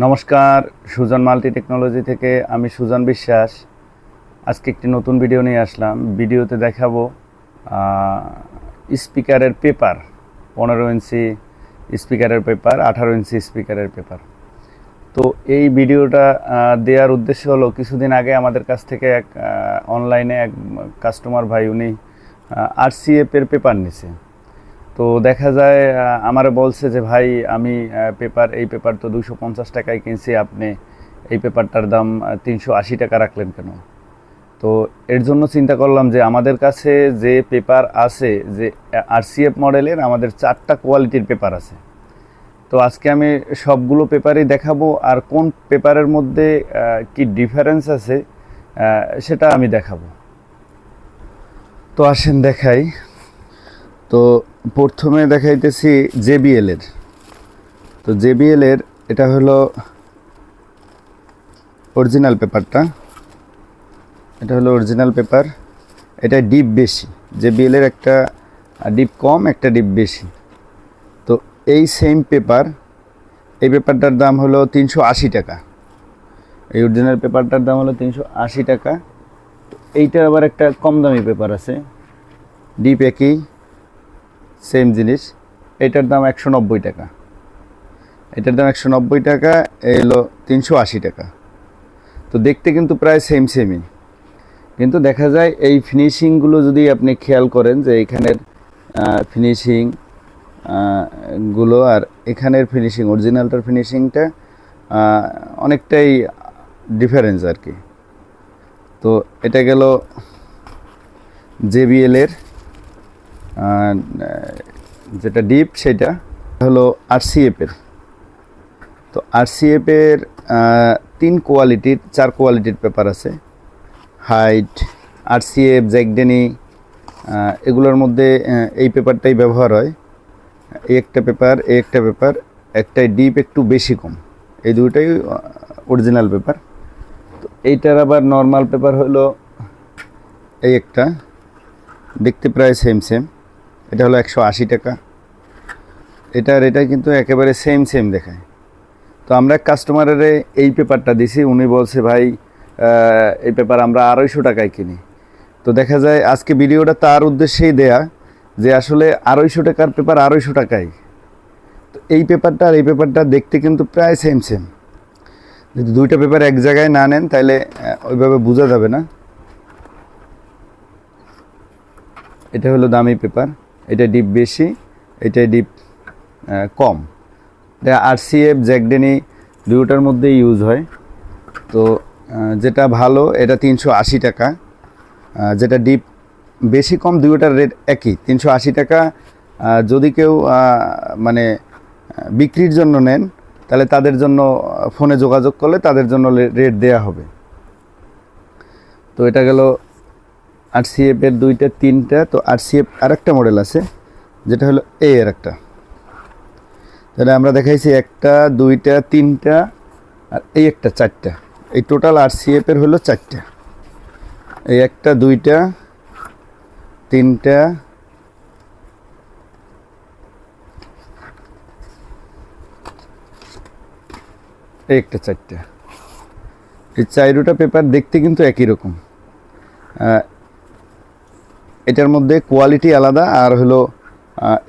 নমস্কার, Sujan multi technology থেকে আমি সুজন বিশ্বাস। আজকে একটি নতুন ভিডিও নিয়ে আসলাম। ভিডিওতে দেখাবো স্পিকারের পেপার, পনেরো ইঞ্চি স্পিকারের পেপার, আঠারো ইঞ্চি স্পিকারের পেপার। তো এই ভিডিওটা দেওয়ার উদ্দেশ্য হলো, কিছুদিন আগে আমাদের কাছ থেকে এক অনলাইনে এক কাস্টমার ভাই, উনি আরসিএফ এর পেপার নিছে। তো দেখা যায় আমার বলছে যে, ভাই, আমি পেপার, এই পেপার তো দুশো পঞ্চাশ টাকায় কিনছি, আপনি এই পেপারটার দাম তিনশো আশি টাকা রাখলেন কেন? তো এর জন্য চিন্তা করলাম যে, আমাদের কাছে যে পেপার আছে, যে আরসিএফ মডেলের, আমাদের চারটা কোয়ালিটির পেপার আছে। তো আজকে আমি সবগুলো পেপারই দেখাবো, আর কোন পেপারের মধ্যে কি ডিফারেন্স আছে সেটা আমি দেখাবো। তো আসেন দেখাই। তো প্রথমে দেখাইতেছি জেবিএল এর তো জেবিএল এর এটা হলো অরিজিনাল পেপারটা এটা হলো অরিজিনাল পেপার এটা ডিপ বেশি। জেবিএল এর একটা ডিপ কম, একটা ডিপ বেশি। তো এই সেম পেপার এই পেপারটার দাম হলো তিনশো আশি টাকা। এই অরিজিনাল পেপারটার দাম হলো তিনশো আশি টাকা। এইটার আবার একটা কম দামি পেপার আছে। ডিপ একই। সেম জিনিস। এটার দাম একশো নব্বই টাকা। এটার দাম একশো নব্বই টাকা এলো তিনশো আশি টাকা। তো দেখতে কিন্তু প্রায় সেম সেমই কিন্তু দেখা যায় এই ফিনিশিংগুলো যদি আপনি খেয়াল করেন যে এখানের ফিনিশিংগুলো আর এখানের ফিনিশিং অরিজিনালটার ফিনিশিংটা অনেকটাই ডিফারেন্স আর কি। তো এটা গেল জেবিএল এর আর, আহ, যেটা ডিপ সেটা হলো আরসিএফ এর। তো আরসিএফ এর আহ, তিন কোয়ালিটির চার কোয়ালিটির পেপার আছে। হাইট আরসিএফ জ্যাকডেনি এগুলোর মধ্যে এই পেপারটাই ব্যবহার হয়। এই একটা পেপার একটা পেপার একটাই ডিপ একটু বেশি কম। এই দুটোই অরিজিনাল পেপার তো এইটার আবার নর্মাল পেপার হলো এই একটা। দেখতে প্রায় সেম সেম এটা হলো একশো আশি টাকা। এটার, এটা কিন্তু একেবারে সেম সেম দেখায়। তো আমরা কাস্টমারের এই পেপারটা দিছি, উনি বলছে, ভাই এই পেপার আমরা আড়াইশো টাকায় কিনি। তো দেখা যায়, আজকে ভিডিওটা তার উদ্দেশ্যেই দেয়া যে আসলে আড়াইশো টাকার পেপার আড়াইশো টাকায়। তো এই পেপারটা আর এই পেপারটা দেখতে কিন্তু প্রায় সেম সেম যদি দুইটা পেপার এক জায়গায় না নেন, তাহলে ওইভাবে বোঝা যাবে না। এটা হলো দামি পেপার এটা ডিপ বেশি এটা ডিপ কম। এটা আরসিএফ জ্যাকডেনি দুটোটার মধ্যেই ইউজ হয়। তো যেটা ভালো, এটা তিনশো আশি টাকা। যেটা ডিপ বেশি কম দুটোটার রেট একই। তিনশো আশি টাকা যদি কেউ মানে বিক্রির জন্য নেন, তাহলে তাদের জন্য ফোনে যোগাযোগ করলে তাদের জন্য রেট দেয়া হবে। তো এটা গেল আরসিএফ এর দুইটা, তিনটা, তো আরসিএফ আরেকটা মডেল আছে, যেটা হলো এ এর একটা। তাহলে আমরা দেখাইছি একটা, দুইটা, তিনটা, আর এই একটা চারটা। এই টোটাল আরসিএফ এর হলো চারটা। এই একটা, দুইটা, তিনটা, এই একটা চারটা। এই চাইরোটা পেপার দেখতে কিন্তু একই রকম। এটার মধ্যে কোয়ালিটি আলাদা, আর হলো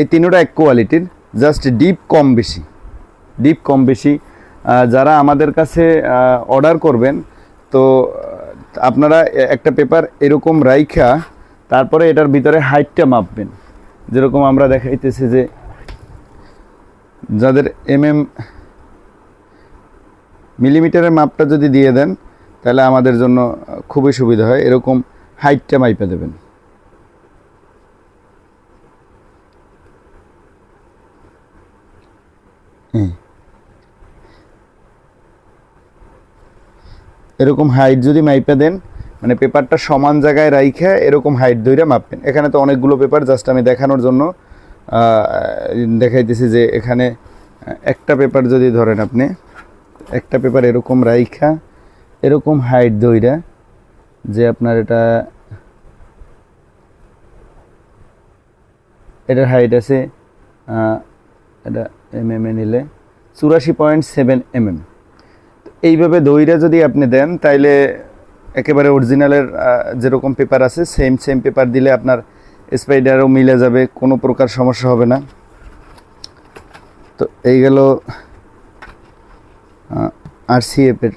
এই তিনোটা এক কোয়ালিটির জাস্ট ডিপ কম বেশি। ডিপ কম বেশি। যারা আমাদের কাছে অর্ডার করবেন, তো আপনারা একটা পেপার এরকম রাইখা, তারপরে এটার ভিতরে হাইটটা মাপবেন। যেরকম আমরা দেখাইতেছি যে, যাদের এম এম মিলিমিটারের মাপটা যদি দিয়ে দেন, তাহলে আমাদের জন্য খুবই সুবিধা হয়। এরকম হাইটটা মাইপে দেবেন। এরকম হাইট যদি মাইপে দেন মানে পেপারটা সমান জায়গায় রাইখে এরকম হাইট ধইরা মাপবেন। এখানে তো অনেকগুলো পেপার জাস্ট আমি দেখানোর জন্য দেখাইতেছি যে এখানে একটা পেপার যদি ধরেন আপনি, একটা পেপার এরকম রাইখা, এরকম হাইট দইরা যে আপনার এটা, এটার হাইট আছে এটা এম এম এ নিলে চুরাশি পয়েন্ট সেভেন এম এম এইভাবে দইটা যদি আপনি দেন, তাইলে একেবারে অরিজিনালের যেরকম পেপার আছে সেম সেম পেপার দিলে আপনার স্পাইডারও মিলে যাবে, কোনো প্রকার সমস্যা হবে না। তো এই গেল R C এফের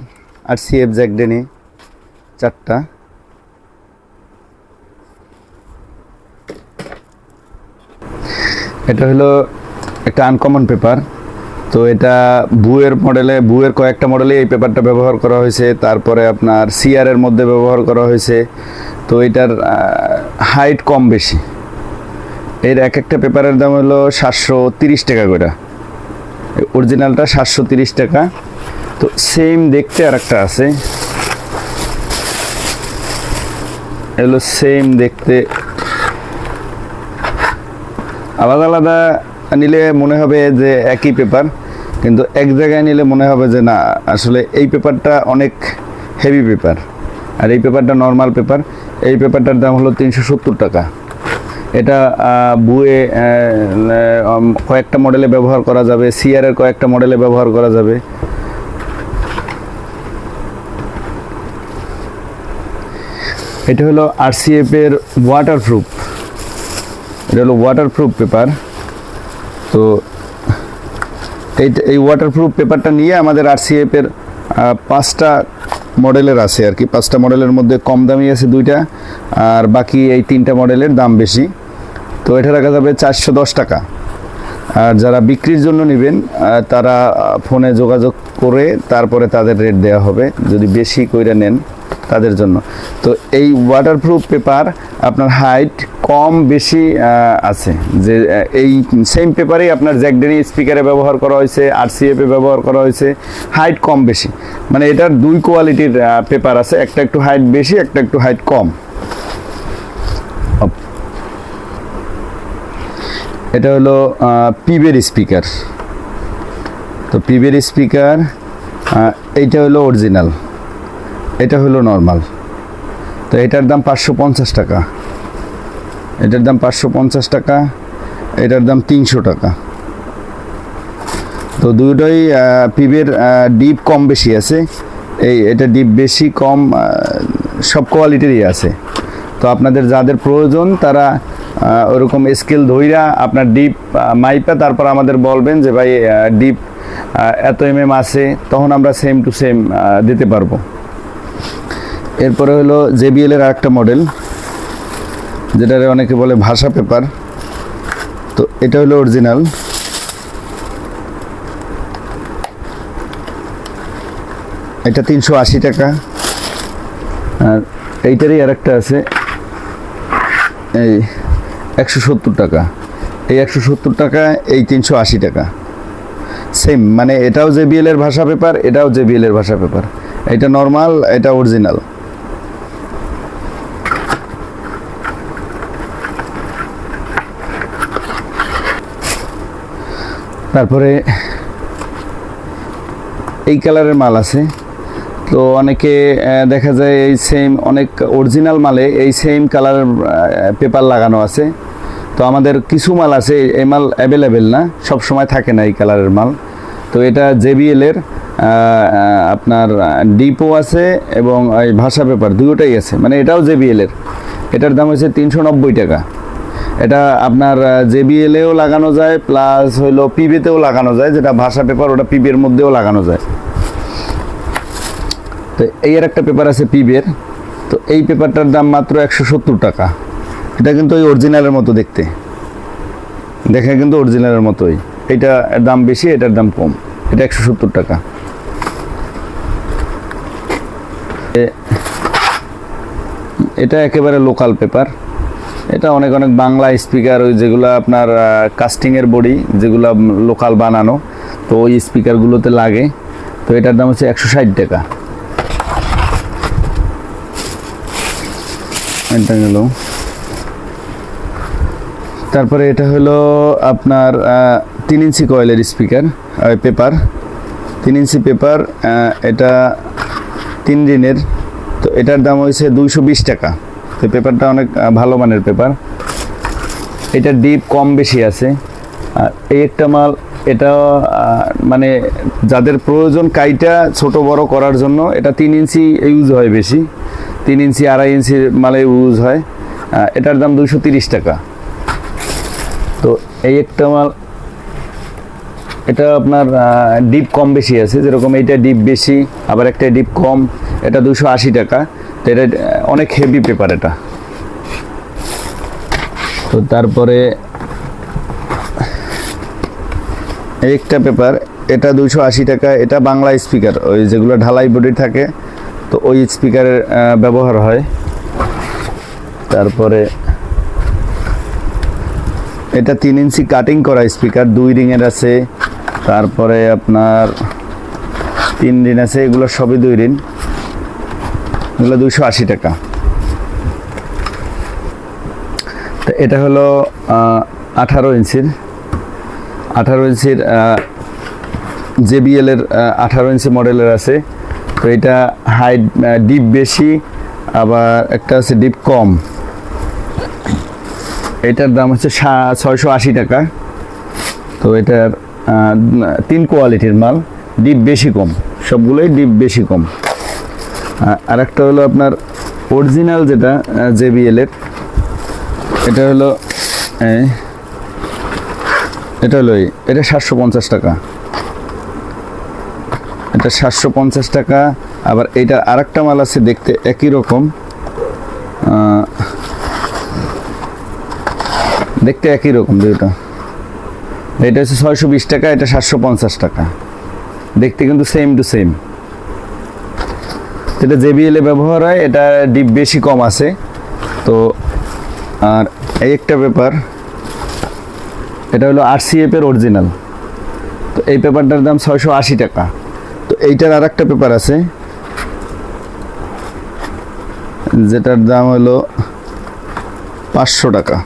R C F jack daniel চারটা। এটা হলো একটা আনকমন পেপার তো এটা বুয়ের মডেলে বুয়ের কয়েকটা মডেলে এই পেপারটা ব্যবহার করা হয়েছে। তারপরে আপনার সিআরের মধ্যে ব্যবহার করা হয়েছে। তো এটার হাইট কম বেশি। এর এক একটা পেপারের দাম হলো সাতশো তিরিশ টাকা করে। অরিজিনালটা সাতশো তিরিশ টাকা। তো সেম দেখতে আর একটা আছে। এগুলো সেম দেখতে। আলাদা আলাদা নিলে মনে হবে যে একই পেপার কিন্তু এক জায়গায় নিলে মনে হবে যে না, আসলে এই পেপারটা অনেক হেভি পেপার আর এই পেপারটা নর্মাল পেপার এই পেপারটার দাম হলো তিনশো সত্তর টাকা। এটা বুয়ে কয়েকটা মডেলে ব্যবহার করা যাবে সিআরের কয়েকটা মডেলে ব্যবহার করা যাবে। এটা হলো আরসিএফ এর ওয়াটারপ্রুফ এটা হলো ওয়াটারপ্রুফ পেপার তো এই এই ওয়াটারপ্রুফ পেপারটা নিয়ে আমাদের আরসিএফ এর আহ, পাঁচটা মডেলের আছে আর কি। পাঁচটা মডেলের মধ্যে কম দামি আছে দুইটা আর বাকি এই তিনটা মডেলের দাম বেশি। তো এটা রাখা যাবে চারশো দশ টাকা। আর যারা বিক্রির জন্য নেবেন তারা ফোনে যোগাযোগ করে তারপরে তাদের রেট দেওয়া হবে। যদি বেশি কইরা নেন তাদের জন্য। তো এই ওয়াটারপ্রুফ পেপার আপনার হাইট কম বেশি আছে। যে এই সেম পেপারেই আপনার জ্যাকডেনি স্পিকারে ব্যবহার করা হয়েছে আর সিএফে ব্যবহার করা হয়েছে হাইট কম বেশি। মানে এটার দুই কোয়ালিটির পেপার আছে, একটা একটু হাইট বেশি, একটা একটু হাইট কম। এটা হলো পিবের স্পিকার তো পিবের স্পিকার এইটা হলো অরিজিনাল এটা হলো নর্মাল তো এটার দাম পাঁচশো পঞ্চাশ টাকা। এটার দাম পাঁচশো পঞ্চাশ টাকা, এটার দাম তিনশো টাকা। তো দুটোই পিবের ডিপ কম বেশি আছে। এই, এটা ডিপ বেশি কম সব কোয়ালিটিরই আছে। তো আপনাদের যাদের প্রয়োজন, তারা ওরকম স্কেল ধইরা আপনার ডিপ মাইপা, তারপর আমাদের বলবেন যে, ভাই ডিপ এত এম এম আছে। তখন আমরা সেম টু সেম দিতে পারব। এরপরে হলো জেবিএল এর আরেকটা মডেল যেটারে অনেকে বলে ভাষা পেপার। তো এটা হলো অরিজিনাল এটা তিনশো আশি টাকা। আর এইটারই আরেকটা আছে, এই একশো সত্তর টাকা। এই একশো সত্তর টাকা, এই তিনশো আশি টাকা। সেম মানে এটাও জেবিএল এর ভাষা পেপার, এটাও জেবিএল এর ভাষা পেপার। এটা নর্মাল এটা অরিজিনাল তারপরে এই কালারের মাল আছে। তো অনেকে দেখা যায় এই সেম অনেক অরিজিনাল মালে এই সেম কালারের পেপার লাগানো আছে। তো আমাদের কিছু মাল আছে এই মাল অ্যাভেলেবেল না সব সময় থাকে না এই কালারের মাল। তো এটা জেবিএল এর আহ, আহ, আপনার ডিপো আছে এবং এই ভাষা পেপার দুটোটাই আছে। মানে এটাও জেবিএল এর। এটার দাম হচ্ছে তিনশো নব্বই টাকা। এটা আপনার জেবিএলেও লাগানো যায় প্লাস হইল পিবিতেও লাগানো যায়, যেটা ভাষা পেপার ওটা পিবির মধ্যেও লাগানো যায়। তো এই আর একটা পেপার আছে পিবের তো এই পেপারটার দাম মাত্র একশো সত্তর টাকা। এটা কিন্তু ওই অরিজিনালের মতো দেখতে। দেখে কিন্তু অরিজিনালের মতোই। এটা দাম বেশি, এটার দাম কম। এটা একশো সত্তর টাকা। এটা একেবারে লোকাল পেপার এটা অনেক অনেক বাংলা স্পিকার ওই যেগুলো আপনার কাস্টিংয়ের বডি, যেগুলো লোকাল বানানো, তো ওই স্পিকারগুলোতে লাগে। তো এটার দাম হচ্ছে একশো ষাট টাকা। এটা গেল। তারপরে এটা হলো আপনার তিন ইঞ্চি কয়েলের স্পিকার পেপার তিন ইঞ্চি পেপার এটা তিন দিনের তো এটার দাম হয়েছে দুইশো বিশ টাকা। তো পেপারটা অনেক ভালো মানের পেপার। এটা ডিপ কম বেশি আছে। আর এই একটা মাল, এটা মানে যাদের প্রয়োজন কাইটা ছোট বড় করার জন্য, এটা তিন ইঞ্চি ইউজ হয় বেশি। তিন ইঞ্চি, আড়াই ইঞ্চি মালে ইউজ হয়। এটার দাম দুশো তিরিশ টাকা। তো এই একটা মাল, এটা আপনার ডিপ কম বেশি আছে। যেরকম এইটা ডিপ বেশি, আবার একটা ডিপ কম, এটা দুশো আশি টাকা। তো এটা অনেক হেভি পেপার এটা। তো তারপরে একটা পেপার এটা দুশো আশি টাকা, এটা বাংলা স্পিকার ওই যেগুলো ঢালাই বডি থাকে, তো ওই স্পিকারের ব্যবহার হয়। তারপরে এটা তিন ইঞ্চি কাটিং করা স্পিকার দুই রিংয়ের আছে, তারপরে আপনার তিন রিং আছে, এগুলো সবই দুই রিং। এগুলো দুশো আশি টাকা। তো এটা হলো আঠারো ইঞ্চির। আঠারো ইঞ্চির জেবিএল এর আঠারো ইঞ্চি মডেলের আছে। তো এটা হাইট ডিপ বেশি, আবার একটা আছে ডিপ কম। এটার দাম হচ্ছে ছয়শো আশি টাকা। তো এটার তিন কোয়ালিটির মাল, ডিপ বেশি কম। সবগুলোই ডিপ বেশি কম। আর একটা হলো আপনার অরিজিনাল যেটা জেবিএল এর। এটা হলো এটা হলো এটা সাতশো পঞ্চাশ টাকা। এটা সাতশো পঞ্চাশ টাকা, আবার এইটার আরেকটা মাল আছে দেখতে একই রকম। দেখতে একই রকম দুটো। এটা হচ্ছে ছয়শো বিশ টাকা, এটা সাতশো পঞ্চাশ টাকা। দেখতে কিন্তু সেম টু সেম এটা জেবিএল এ ব্যবহার হয়, এটা ডিপ বেশি কম আছে। তো, আর এই একটা পেপার, এটা হলো আরসিএফ এর অরিজিনাল তো এই পেপারটার দাম ছয়শো আশি টাকা। তো এইটার আর একটা পেপার আছে, যেটার দাম হলো পাঁচশো টাকা।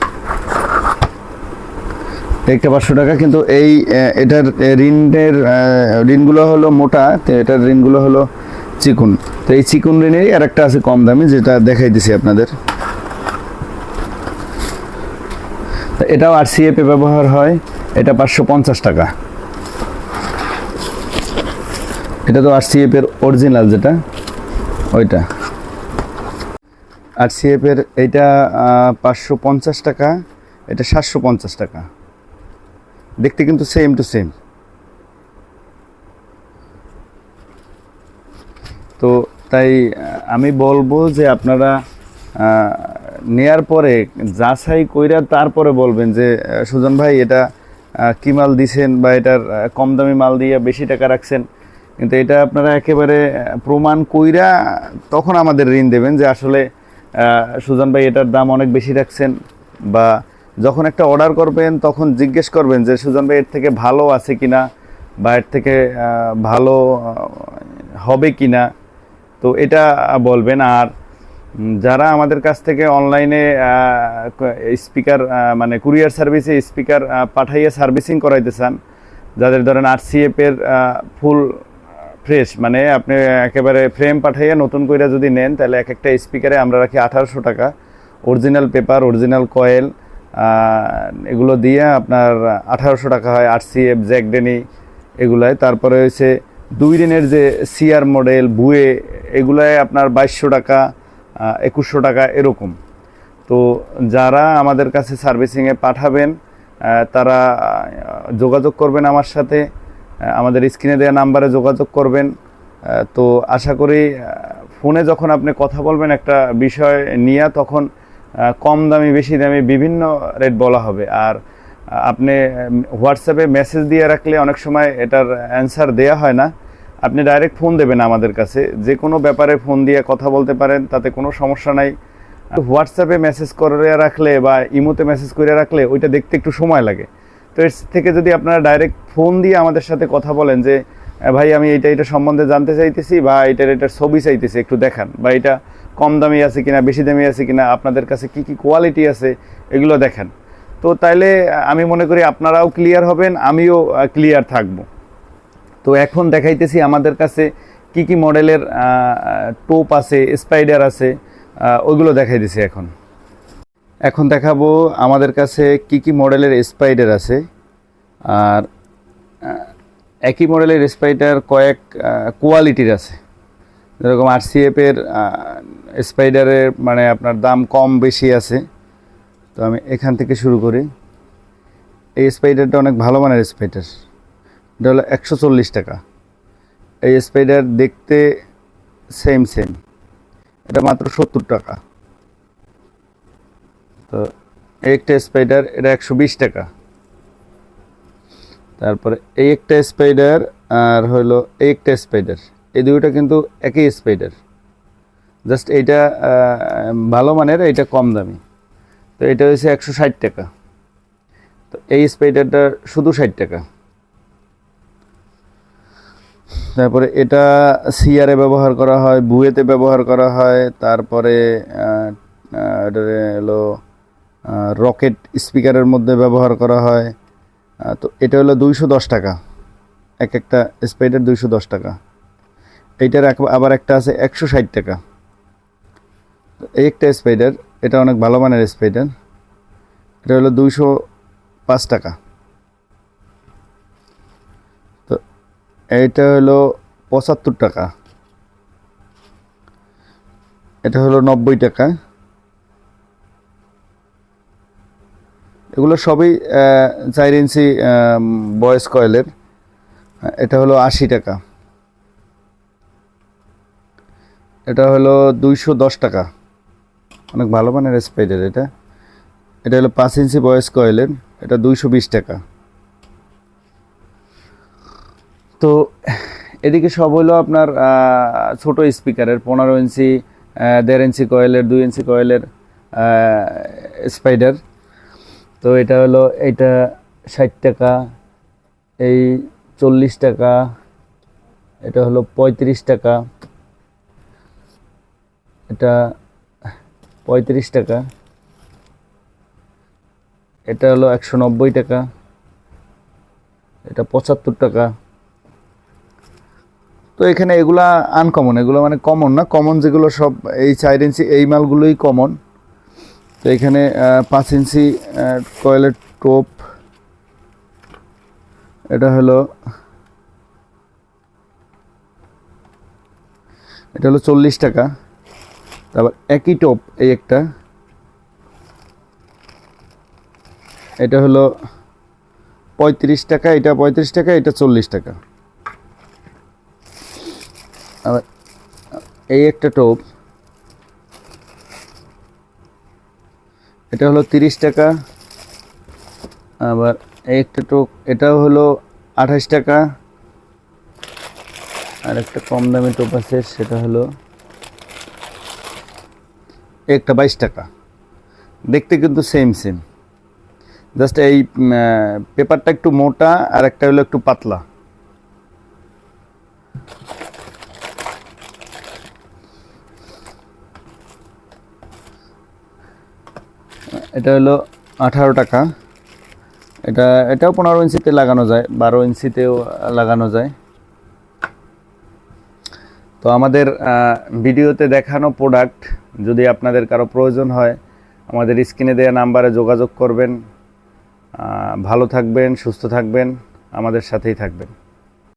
একটা পাঁচশো টাকা, কিন্তু এই এটার ঋণের ঋণগুলো হলো মোটা এটার ঋণগুলো হলো চিকুন। তো এই চিকুন ঋণেরই আর একটা আছে কম দামি, যেটা দেখাই দিছি আপনাদের এটাও আর সিএপে ব্যবহার হয়, এটা পাঁচশো পঞ্চাশ টাকা। এটা তো আর এর অরিজিনাল যেটা, ওইটা। আর এর এইটা পাঁচশো পঞ্চাশ টাকা, এটা সাতশো পঞ্চাশ টাকা। দেখতে কিন্তু সেম টু সেম তো তাই আমি বলব যে আপনারা নেয়ার পরে, যাচাই কইরা তারপরে বলবেন যে সুজন ভাই, এটা কি মাল দিছেন বা এটার কম দামি মাল দিয়ে বেশি টাকা রাখছেন? কিন্তু এটা আপনারা একেবারে প্রমাণ কইরা তখন আমাদের ঋণ দেবেন যে আসলে সুজন ভাই এটার দাম অনেক বেশি রাখছেন বা যখন একটা অর্ডার করবেন তখন জিজ্ঞেস করবেন যে, সুজন ভাই, এর থেকে ভালো আছে কিনা বা এর থেকে ভালো হবে কিনা? তো এটা বলবেন আর যারা আমাদের কাছ থেকে অনলাইনে স্পিকার মানে কুরিয়ার সার্ভিসে স্পিকার পাঠাইয়ে সার্ভিসিং করাইতে চান, যাদের ধরেন এর ফুল ফ্রেশ মানে আপনি একেবারে ফ্রেম পাঠাইয়া নতুন করে যদি নেন, তাহলে এক একটা স্পিকারে আমরা রাখি আঠারোশো টাকা। অরিজিনাল পেপার, অরিজিনাল কয়েল এগুলো দিয়ে আপনার আঠারোশো টাকা হয় আরসিএফ জ্যাকডেনি এগুলায়। তারপরে হচ্ছে দুই দিনের যে সিআর মডেল বুয়ে, এগুলায় আপনার বাইশশো টাকা একুশশো টাকা এরকম। তো যারা আমাদের কাছে সার্ভিসিংয়ে পাঠাবেন তারা যোগাযোগ করবেন আমার সাথে আমাদের স্ক্রিনে দেওয়া নাম্বারে যোগাযোগ করবেন। তো আশা করি ফোনে যখন আপনি কথা বলবেন একটা বিষয় নিয়ে, তখন কম দামি, বেশি দামি বিভিন্ন রেট বলা হবে। আর আপনি হোয়াটসঅ্যাপে মেসেজ দিয়ে রাখলে অনেক সময় এটার অ্যান্সার দেয়া হয় না। আপনি ডাইরেক্ট ফোন দেবেন আমাদের কাছে। যে কোনো ব্যাপারে ফোন দিয়ে কথা বলতে পারেন, তাতে কোনো সমস্যা নাই। হোয়াটসঅ্যাপে মেসেজ করে রাখলে বা ইমোতে মেসেজ করে রাখলে ওইটা দেখতে একটু সময় লাগে। তো এর থেকে যদি আপনারা ডাইরেক্ট ফোন দিয়ে আমাদের সাথে কথা বলেন যে ভাই, আমি এইটা এটা সম্বন্ধে জানতে চাইতেছি বা এটার এটার ছবি চাইতেছি, একটু দেখান। বা এটা কম দামি আছে কিনা, বেশি দামি আছে কিনা, আপনাদের কাছে কি কি কোয়ালিটি আছে, এগুলো দেখান। তো তাইলে, আমি মনে করি আপনারাও ক্লিয়ার হবেন, আমিও ক্লিয়ার থাকব। তো এখন দেখাইতেছি আমাদের কাছে কি কি মডেলের টোপ আছে স্পাইডার আছে ওইগুলো দেখাইতেছি এখন। এখন দেখাবো আমাদের কাছে কি কি মডেলের স্পাইডার আছে, আর একই মডেলের স্পাইডার কয়েক কোয়ালিটির আছে। যেরকম আর আরসিএফের স্পাইডারের মানে আপনার দাম কম বেশি আছে। তো আমি এখান থেকে শুরু করি। এই স্পাইডারটা অনেক ভালো মানের স্পাইডার এটা হলো একশো চল্লিশ টাকা। এই স্পাইডার দেখতে সেম সেম এটা মাত্র সত্তর টাকা। তো একটা স্পাইডার এটা একশো বিশ টাকা। তারপরে এই একটা স্পাইডার আর হলো এই একটা স্পাইডার এই দুইটা কিন্তু একই স্পাইডার জাস্ট এইটা ভালো মানের, এইটা কম দামি। তো এটা হচ্ছে একশো ষাট টাকা। তো এই স্পাইডারটা শুধু ষাট টাকা। তারপরে এটা সিয়ারে ব্যবহার করা হয়, বুয়েতে ব্যবহার করা হয়, তারপরে এটা হলো রকেট স্পিকারের মধ্যে ব্যবহার করা হয়। তো এটা হলো দুইশো দশ টাকা। এক একটা স্পাইডার দুইশো দশ টাকা। এইটার আবার একটা আছে একশো ষাট টাকা। এই একটা স্পাইডার এটা অনেক ভালো মানের স্পাইডার এটা। হলো দুইশো পাঁচ টাকা। তো এইটা হলো পঁচাত্তর টাকা। এটা হলো নব্বই টাকা। এগুলো সবই চার ইঞ্চি বয়েস কয়েলের। এটা হলো আশি টাকা। এটা হলো দুইশো দশ টাকা। অনেক ভালো মানের স্পাইডার এটা। এটা হলো পাঁচ ইঞ্চি বয়স কয়েলের, এটা দুইশো বিশ টাকা। তো এদিকে সব হলো আপনার ছোট স্পিকারের পনেরো ইঞ্চি দেড় ইঞ্চি কয়েলের, দুই ইঞ্চি কয়েলের স্পাইডার তো এটা হলো, এটা ষাট টাকা, এই চল্লিশ টাকা, এটা হলো পঁয়ত্রিশ টাকা। এটা পঁয়ত্রিশ টাকা। এটা হলো একশো নব্বই টাকা। এটা পঁচাত্তর টাকা। তো এখানে এগুলা আনকমন এগুলো মানে কমন না কমন যেগুলো সব এই চার ইঞ্চি, এই মালগুলোই কমন তো এখানে পাঁচ ইঞ্চি কয়েলের টোপ এটা হলো এটা হলো চল্লিশ টাকা। তারপর একই টোপ, এই একটা। এটা হলো পঁয়ত্রিশ টাকা, এটা পঁয়ত্রিশ টাকা, এটা চল্লিশ টাকা। আবার এই একটা টোপ, এটা হলো তিরিশ টাকা। আবার এই একটা টোপ, এটাও হলো আঠাশ টাকা। আর একটা কম দামি টোপ আছে, সেটা হলো একটা বাইশ টাকা। দেখতে কিন্তু সেম সেম জাস্ট এই পেপারটা একটু মোটা আর একটা হলো একটু পাতলা। এটা হলো আঠারো টাকা। এটা, এটাও পনেরো ইঞ্চিতে লাগানো যায়, বারো ইঞ্চিতেও লাগানো যায়। তো আমাদের ভিডিওতে দেখানো প্রোডাক্ট যদি আপনাদের কারও প্রয়োজন হয়, আমাদের স্ক্রিনে দেওয়া নাম্বারে যোগাযোগ করবেন। ভালো থাকবেন, সুস্থ থাকবেন, আমাদের সাথেই থাকবেন।